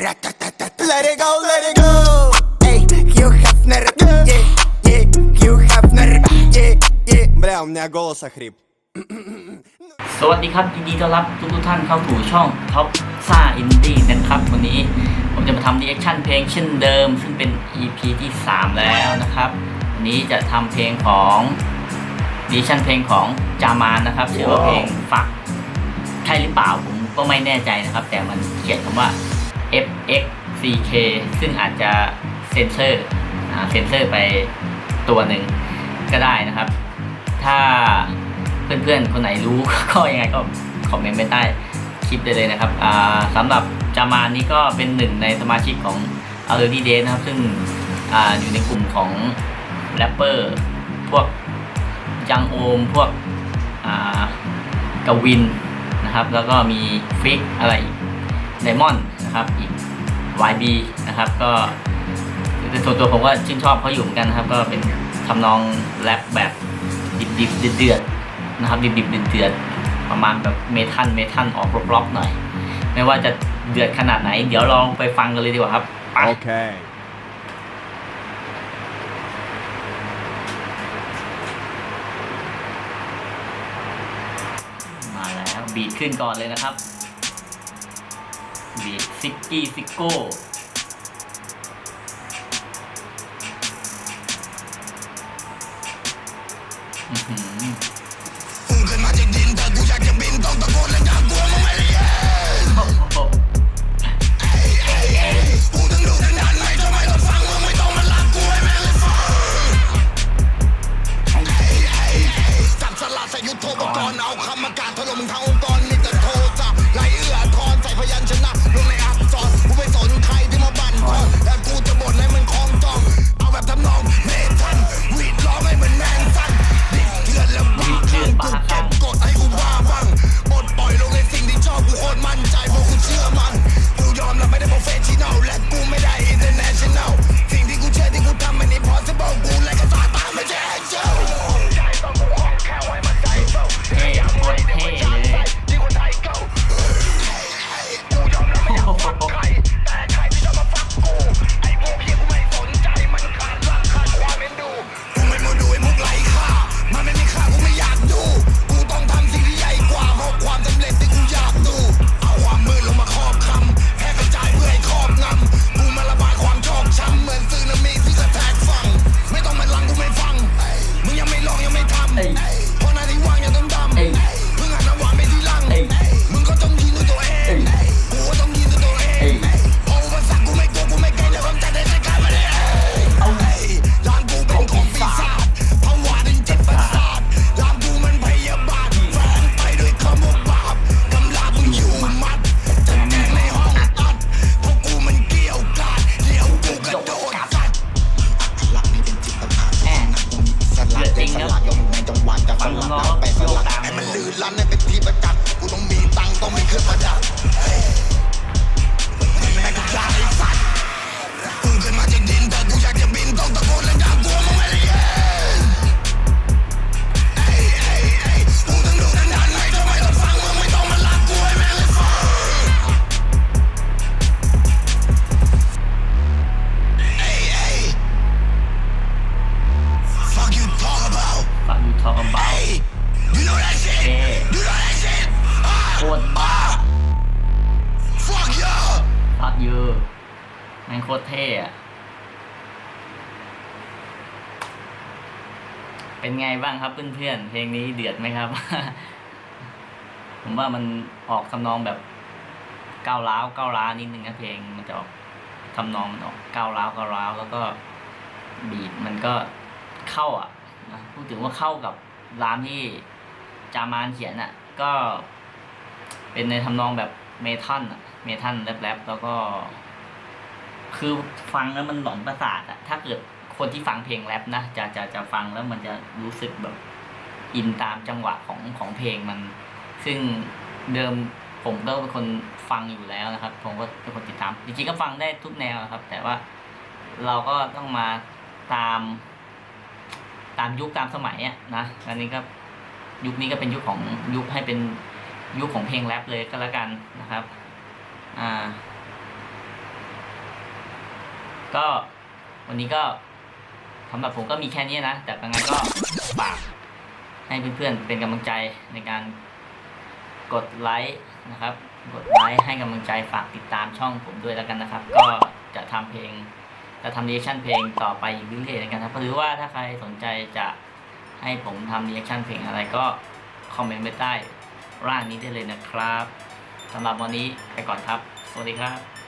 Let it go, let it go. Ey, Hugh Hefner, yeah, yeah, Hugh Hefner, yeah, yeah. Бля, у меня голос охрип. สวัสดีครับยินดีต้อนรับทุกทุกๆท่านเข้าสู่ช่องท็อปซ่าอินดี้นะครับ วันนี้ผมจะมาทำรีแอคชั่นเพลงเช่นเดิม ซึ่งเป็น EP ที่ 3 แล้วนะครับ วันนี้จะทำเพลงของรีแอคชั่นเพลงของจามานนะครับชื่อว่าเพลงฟักใช่หรือเปล่าผมก็ไม่แน่ใจนะครับ แต่มันเขียนคำว่า FXCK ซึ่งอาจจะเซนเซอร์เซนเซอร์ไปตัวหนึ่งก็ได้นะครับ ถ้าเพื่อนๆ คนไหนรู้ก็ยังไงก็คอมเมนต์ไว้ใต้คลิปได้เลยนะครับสำหรับจามานนี่ก็เป็นหนึ่งในสมาชิกของ a l r e d y Day นะครับ ซึ่งออยู่ในกลุ่มของแรปเปอร์พวกยังโอม พวกอ่ากวินนะครับ แล้วก็มีฟิกอะไรไดมอน นะครับอีก YB นะครับ ก็ตัวตัวผมก็ชื่นชอบเขาอยู่เหมือนกันนะครับ ก็เป็นทำนองแรปแบบดิบดิบเดือดเดือดๆนะครับดิบดิบเดือดเดือดๆประมาณแบบเมทัลเมทัลออกร็อกๆหน่อย ไม่ว่าจะเดือดขนาดไหน เดี๋ยวลองไปฟังกันเลยดีกว่าครับไป Okay. มาแล้วบีทขึ้นก่อนเลยนะครับ บีซิกกี้ซิกโก้อื้อหือโอ้โหจับสลัดใส่ยุทโธปกรณ์เอาคำมากาศถล่มทั้ง ยูม่งโคตรเท่อะเป็นไงบ้างครับเพื่อนๆ เพลงนี้เดือดไหมครับ ผมว่ามันออกทำนองแบบก้าวร้าวก้าวร้าวนิดนึงนะเพลงมันจะออกทำนองมันออกก้าวร้าวก้าวร้าวแล้วก็บีทมันก็เข้าอะนะพูดถึงว่าเข้ากับรามที่จามานเขียนอะ ก็เป็นในทำนองแบบ เมทัลอะเมทัลแรปๆแล้วก็ คือฟังแล้วมันหลอนประสาทอะถ้าเกิดคนที่ฟังเพลงแรปนะจะจะจะฟังแล้วมันจะรู้สึกแบบอินตามจังหวะของของเพลงมัน ซึ่งเดิมผมก็เป็นคนฟังอยู่แล้วนะครับ ผมก็เป็นคนติดตามจริงๆก็ฟังได้ทุกแนวครับ แต่ว่าเราก็ต้องมาตาม ตามยุคตามสมัยอะนะอันนี้ก็ยุคนี้ก็เป็นยุคของยุคให้เป็น ยุคของเพลงแรปเลยก็แล้วกันนะครับ อ่า ก็วันนี้ก็สำหรับผมก็มีแค่นี้นะ แต่ยังไงก็ฝากให้เพื่อนๆเป็นกำลังใจในการกดไลค์นะครับ กดไลค์ให้กำลังใจฝากติดตามช่องผมด้วยแล้วกันนะครับ ก็จะทำเพลงจะทำรีแอคชั่นเพลงต่อไปอีกเรื่อยๆนะครับหรือว่าถ้าใครสนใจจะให้ผมทำรีแอคชั่นเพลงอะไรก็คอมเมนต์ไว้ใต้ ร่างนี้ได้เลยนะครับสำหรับวันนี้ไปก่อนครับ สวัสดีครับ